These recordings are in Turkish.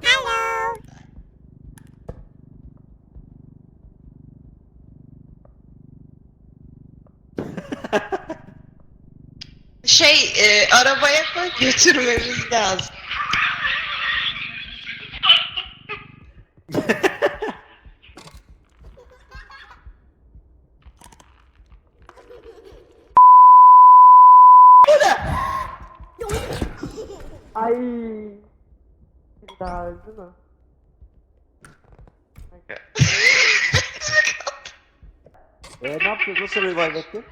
Hello. Şey e, arabaya koy götürmemiz lazım. Eee ne yapacağız? Nasıl revive ettin?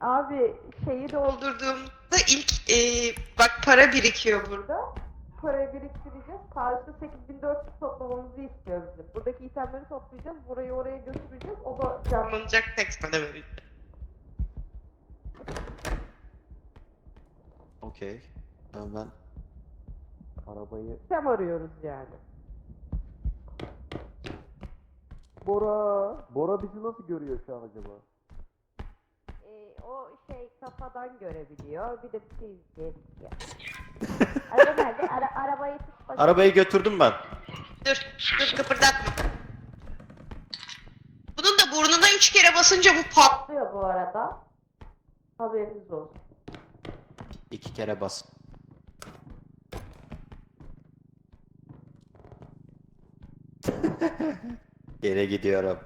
Abi şeyi. Doldurduğumda ilk e, bak para birikiyor burada. Parayı biriktireceğiz. Karşıda 8400 toplamamızı istiyor bizim. Buradaki itemleri toplayacağız. Burayı oraya götüreceğiz. O da can. Canlanacak tek sana vereceğim. Okey. Tamam ben arabayı... İtem arıyoruz yani. Bora. Bora bizi nasıl görüyor şu an acaba? Ee, o şey kafadan görebiliyor. Bir de bir şey izleyebiliyor. Araba nerede? Ara, arabayı tut bakayım. Arabayı götürdüm ben. Dur, dur kıpırdatma. Bunun da burnuna üç kere basınca bu pat. patlıyor bu arada. Haberiniz olsun. İki kere bas. Geri gidiyorum.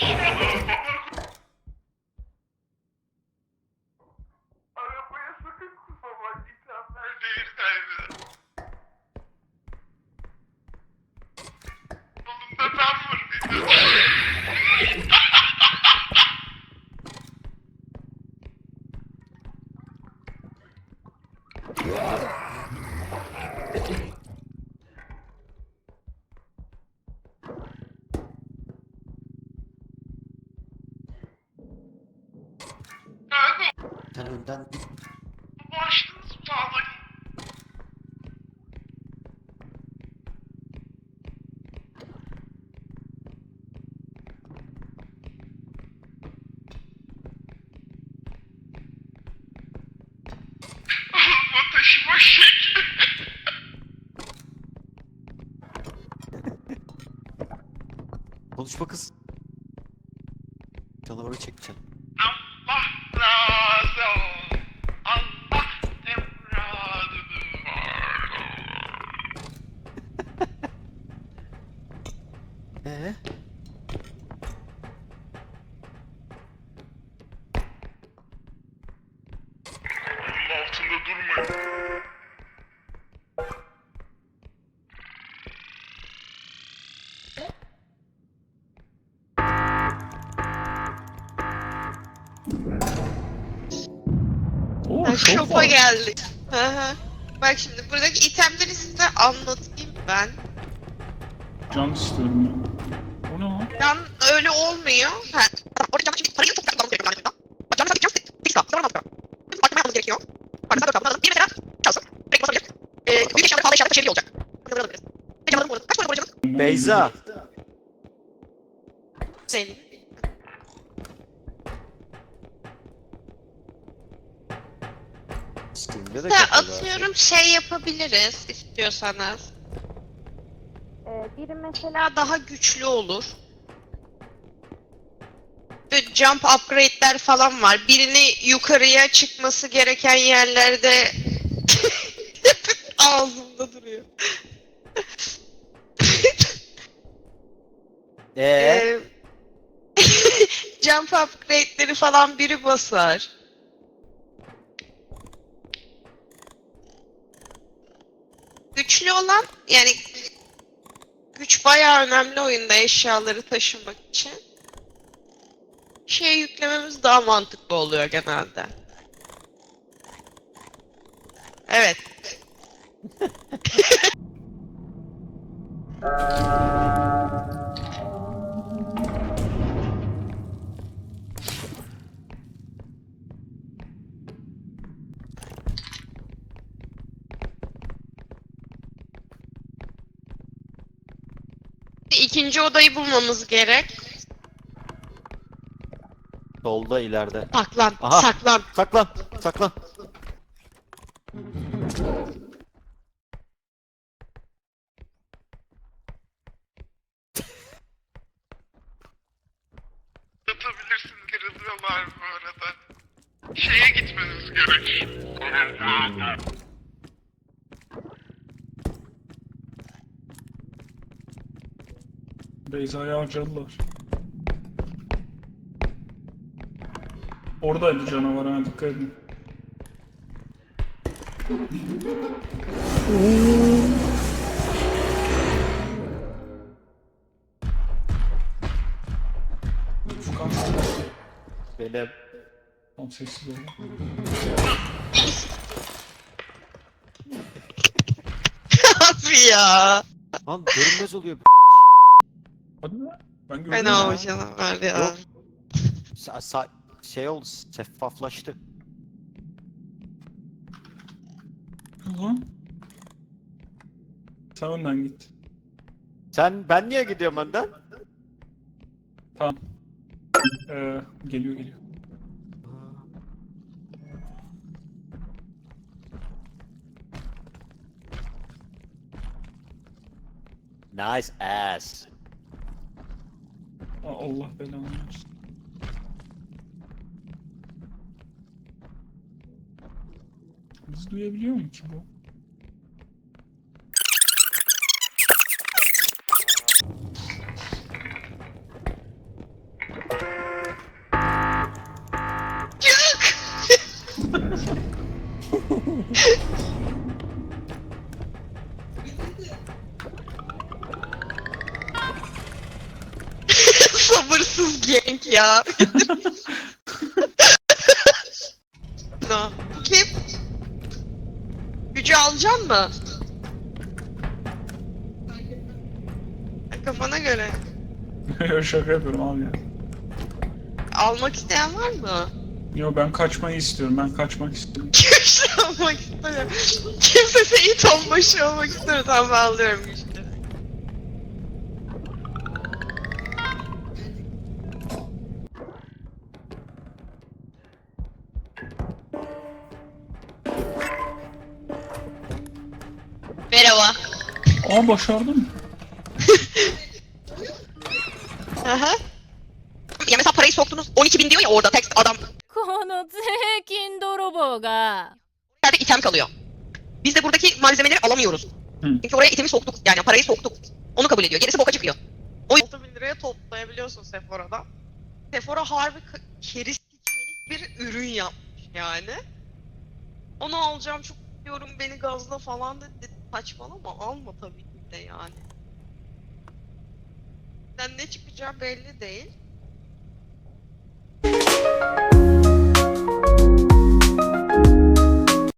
Arabaya Sen önden git. vallahi? Alma taşıma şekli. Konuşma kız. Canavarı çekeceğim. Ha, şopa geldik. Hı hı. Bak şimdi buradaki itemleri size anlatayım ben. Can istiyorum ben. O ne lan? Can öyle olmuyor. Ha. Orada can şimdi parayı çok güzel kullanmamız gerekiyor yani. Bak canı sadece can tek sıra. Sonra almak Bizim farklı yapmamız gerekiyor. Farklı dört aldım. Bir mesela çalsın. Direkt basabilir. Ee, büyük eşyaları pahalı eşyaları taşıyabiliyor olacak. Bunları alabiliriz. Ve canlarım burada. Kaç para borcumuz? Beyza. Senin. Steam'de de kapalı atıyorum şey yapabiliriz istiyorsanız. Ee, biri mesela daha güçlü olur. Böyle jump upgrade'ler falan var. Birini yukarıya çıkması gereken yerlerde ağzımda duruyor. Ee? Ee, jump upgrade'leri falan biri basar. Güçlü olan yani güç bayağı önemli oyunda eşyaları taşımak için. Şey yüklememiz daha mantıklı oluyor genelde. Evet. ikinci odayı bulmamız gerek. Solda ileride. Saklan, Aha. saklan. Saklan. Saklan. Satabilirsiniz kırılıyorlar bu arada. Şeye gitmeniz gerek. Beyza'yı harcadılar. Oradaydı canavar ha dikkat edin. Furkan Benim. tam sessiz ol. Abi ya. Lan görünmez oluyor. Hadi be. Ben gördüm. Fena ya. o canavar ya. Yok. Sa- sa- şey oldu. Şeffaflaştı. Lan. Sen önden git. Sen ben niye gidiyorum önden? Tamam. Ee, geliyor geliyor. Nice ass. Aa, Allah belanı versin. Biz duyabiliyor mu ki bu? Sabırsız genk ya. no. Kim? Gücü alacaksın mı? Kafana göre. Şaka yapıyorum abi ya. Almak isteyen var mı? Yo ben kaçmayı istiyorum. Ben kaçmak istiyorum. Güçlü olmak istemiyorum. Kimse Seyit onbaşı olmak istemiyor. Tamam ben alıyorum Merhaba. Aa başardım. Aha. Ya mesela parayı soktunuz 12 bin diyor ya orada tekst adam この税金泥棒が yerde item kalıyor. Biz de buradaki malzemeleri alamıyoruz. Hı. Çünkü oraya itemi soktuk. Yani parayı soktuk. Onu kabul ediyor. Gerisi boka çıkıyor. O 6 bin liraya toplayabiliyorsun Sephora'dan. Sephora harbi k- keriz bir ürün yapmış yani. Onu alacağım çok diyorum beni gazla falan dedi. Saçmalama alma tabii ki de yani. Ben ne çıkacağı belli değil.